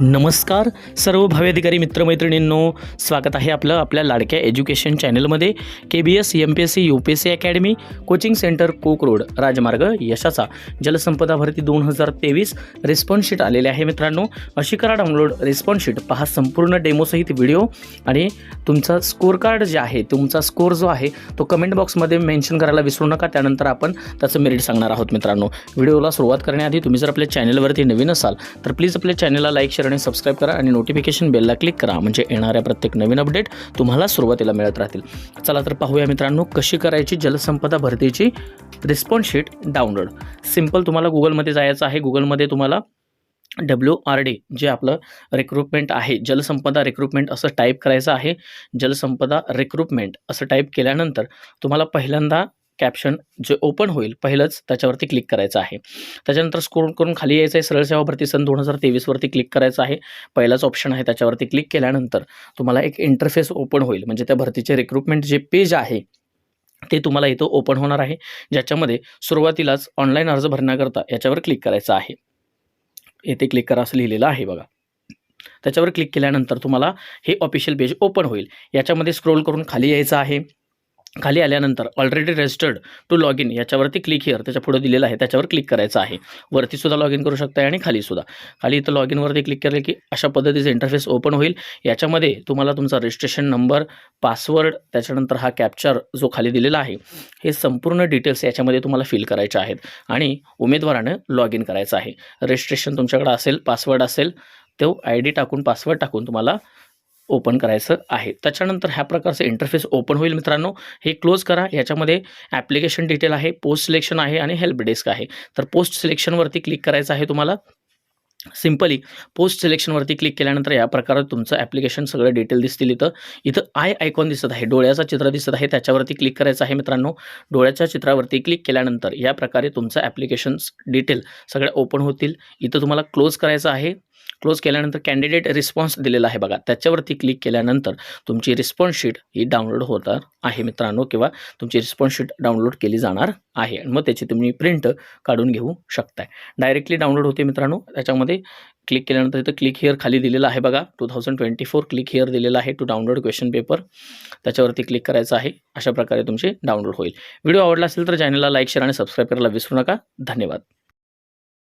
नमस्कार सर्व भावेधिकारी मित्रमैत्रिणींनो स्वागत आहे आपलं आपल्या लाडक्या एज्युकेशन चॅनलमध्ये K B S M P S C U P S C academy coaching centre कोक रोड राजमार्ग यशाचा जलसंपदा भरती दोन हजार तेवीस रिस्पॉन्स शीट आलेले आहे मित्रांनो. अशी करा डाउनलोड रिस्पॉन्स शीट पहा संपूर्ण डेमोसहित व्हिडिओ आणि तुमचा स्कोर कार्ड जे आहे तुमचा स्कोर जो आहे तो कमेंट बॉक्समध्ये मेन्शन करायला विसरू नका. त्यानंतर आपण त्याचं मेरिट सांगणार आहोत मित्रांनो. व्हिडिओला सुरुवात करण्याआधी तुम्ही जर आपल्या चॅनलवरती नवीन असाल तर प्लीज आपल्या चॅनलला लाईक शेअर आणि सबस्क्राईब करा आणि नोटिफिकेशन बेलला क्लिक करा. म्हणजे येणाऱ्या प्रत्येक नवीन अपडेट तुम्हाला सुरुवातीला मिळत राहतील. चला तर पाहूया मित्रांनो कशी करायची जलसंपदा भरतीची रिस्पॉन्स शीट डाउनलोड सिंपल तुम्हाला गुगलमध्ये जायचं आहे. गुगलमध्ये तुम्हाला डब्ल्यू आर डी जे आपलं रिक्रुटमेंट आहे जलसंपदा रिक्रुटमेंट असं टाईप करायचं आहे. जलसंपदा रिक्रुटमेंट असं टाईप केल्यानंतर तुम्हाला पहिल्यांदा कॅप्शन जे ओपन होईल पहिलंच त्याच्यावरती क्लिक करायचं आहे. त्याच्यानंतर स्क्रोल करून खाली यायचं आहे सरळ सेवा भरती सन दोन हजार तेवीसवरती क्लिक करायचं आहे. पहिलाच ऑप्शन आहे त्याच्यावरती क्लिक केल्यानंतर तुम्हाला एक इंटरफेस ओपन होईल. म्हणजे त्या भरतीचे रिक्रुटमेंट जे पेज आहे ते तुम्हाला इथं ओपन होणार आहे. ज्याच्यामध्ये सुरुवातीलाच ऑनलाईन अर्ज भरण्याकरता याच्यावर क्लिक करायचं आहे. येथे क्लिक करा असं लिहिलेलं आहे बघा. त्याच्यावर क्लिक केल्यानंतर तुम्हाला हे ऑफिशियल पेज ओपन होईल. याच्यामध्ये स्क्रोल करून खाली यायचं आहे. खाली आल्यानंतर already registered to log in याच्यावरती क्लिक हिअर त्याच्या पुढे दिलेलं आहे त्याच्यावर क्लिक करायचं आहे. वरती सुद्धा लॉग इन करू शकताय आणि खाली सुद्धा. खाली इथं लॉग इनवरती क्लिक केलं की अशा पद्धतीचं इंटरफेस ओपन होईल. याच्यामध्ये तुम्हाला तुमचा रजिस्ट्रेशन नंबर पासवर्ड त्याच्यानंतर हा कॅप्चर जो खाली दिलेला आहे हे संपूर्ण डिटेल्स याच्यामध्ये तुम्हाला फिल करायचे आहेत. आणि उमेदवारानं लॉग इन करायचं आहे. रजिस्ट्रेशन तुमच्याकडे असेल पासवर्ड असेल तो आय डी टाकून पासवर्ड टाकून तुम्हाला ओपन करायचं आहे. त्याच्यानंतर ह्या प्रकारचं इंटरफेस ओपन होईल मित्रांनो. हे क्लोज करा. याच्यामध्ये ॲप्लिकेशन डिटेल आहे पोस्ट सिलेक्शन आहे आणि हेल्प डेस्क आहे. तर पोस्ट सिलेक्शनवरती क्लिक करायचं आहे तुम्हाला. सिम्पली पोस्ट सिलेक्शनवरती क्लिक केल्यानंतर या प्रकारे तुमचं ॲप्लिकेशन सगळं डिटेल दिसतील इथं. इथं आय आयकॉन दिसत आहे. डोळ्याचं चित्र दिसत आहे. त्याच्यावरती क्लिक करायचं आहे मित्रांनो. डोळ्याच्या चित्रावरती क्लिक केल्यानंतर या प्रकारे तुमचं ॲप्लिकेशन्स डिटेल सगळ्या ओपन होतील. इथं तुम्हाला क्लोज करायचं आहे. क्लोज केल्यानंतर कॅन्डिडेट रिस्पॉन्स दिलेला आहे बघा. त्याच्यावरती क्लिक केल्यानंतर तुमची रिस्पॉन्स शीट ही डाउनलोड होणार आहे मित्रांनो किंवा तुमची रिस्पॉन्स शीट डाउनलोड केली जाणार आहे. आणि मग त्याची तुम्ही प्रिंट काढून घेऊ शकताय. डायरेक्टली डाउनलोड होते मित्रांनो त्याच्यामध्ये क्लिक केल्यानंतर इथं क्लिक हिअर खाली दिलेलं आहे बघा. Two thousand twenty four click here दिलेला आहे टू डाउनलोड क्वेश्चन पेपर. त्याच्यावरती क्लिक करायचं आहे. अशा प्रकारे तुमचे डाउनलोड होईल. व्हिडिओ आवडला असेल तर चॅनलला लाईक शेअर आणि सबस्क्राईब करायला विसरू नका. धन्यवाद.